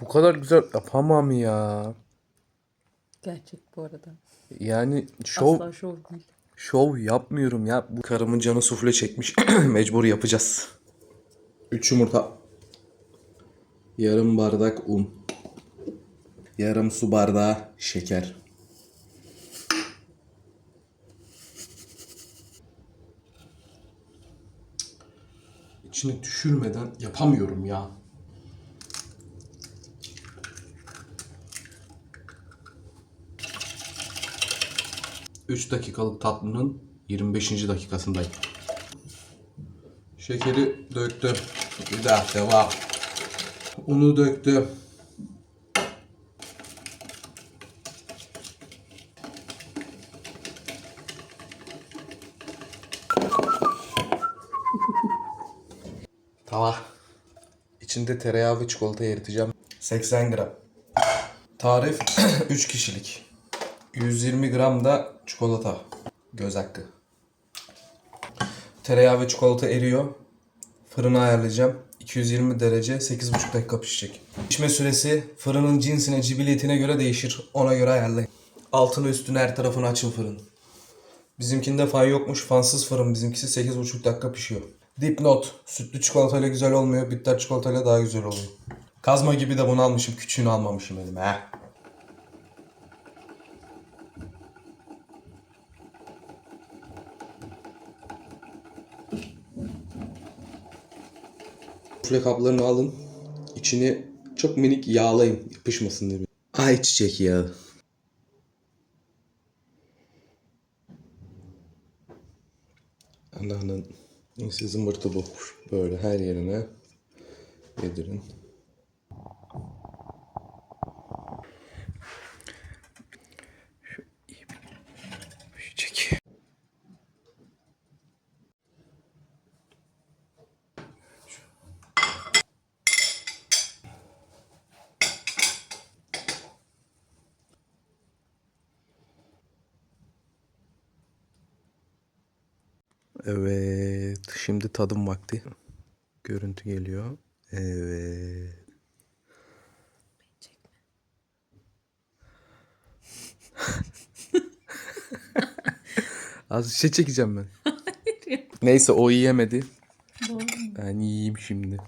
Bu kadar güzel yapamam ya. Gerçek bu arada. Yani şov Asla şov değil. şov yapmıyorum ya. Bu karımın canı sufle çekmiş. Mecbur yapacağız. 3 yumurta. Yarım bardak un. Yarım su bardağı şeker. İçine düşürmeden yapamıyorum ya. Üç dakikalık tatlının 25. dakikasındayım. Şekeri döktüm. Bir daha devam. Unu döktüm. Tava. İçinde tereyağı ve çikolata eriteceğim. 80 gram. Tarif 3 kişilik. 120 gram da çikolata. Göz hakkı. Tereyağı ve çikolata eriyor. Fırına ayarlayacağım. 220 derece 8,5 dakika pişecek. Pişme süresi fırının cinsine, cibiliyetine göre değişir. Ona göre ayarlayın. Altını üstünü her tarafını açın fırın. Bizimkinde fan yokmuş. Fansız fırın. Bizimkisi 8,5 dakika pişiyor. Dipnot. Sütlü çikolatayla güzel olmuyor. Bitter çikolatayla daha güzel oluyor. Kazma gibi de bunu almışım. Küçüğünü almamışım elime. He. Sufle kaplarını alın. İçini çok minik yağlayın. Yapışmasın diye. Ayçiçek yağı. Anneannenin iyisi zımbırtı bu. Böyle her yerine yedirin. Evet, şimdi tadım vakti. Görüntü geliyor. Evet. Az bir şey çekeceğim ben. Neyse o yiyemedi. Doğru? Ben yiyeyim şimdi.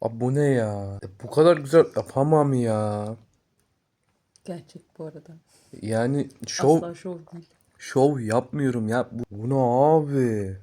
Abi bu ne ya? Bu kadar güzel yapamam ya. Gerçek bu arada. Yani şov Asla şov değil. şov yapmıyorum ya. Bu, bu ne abi?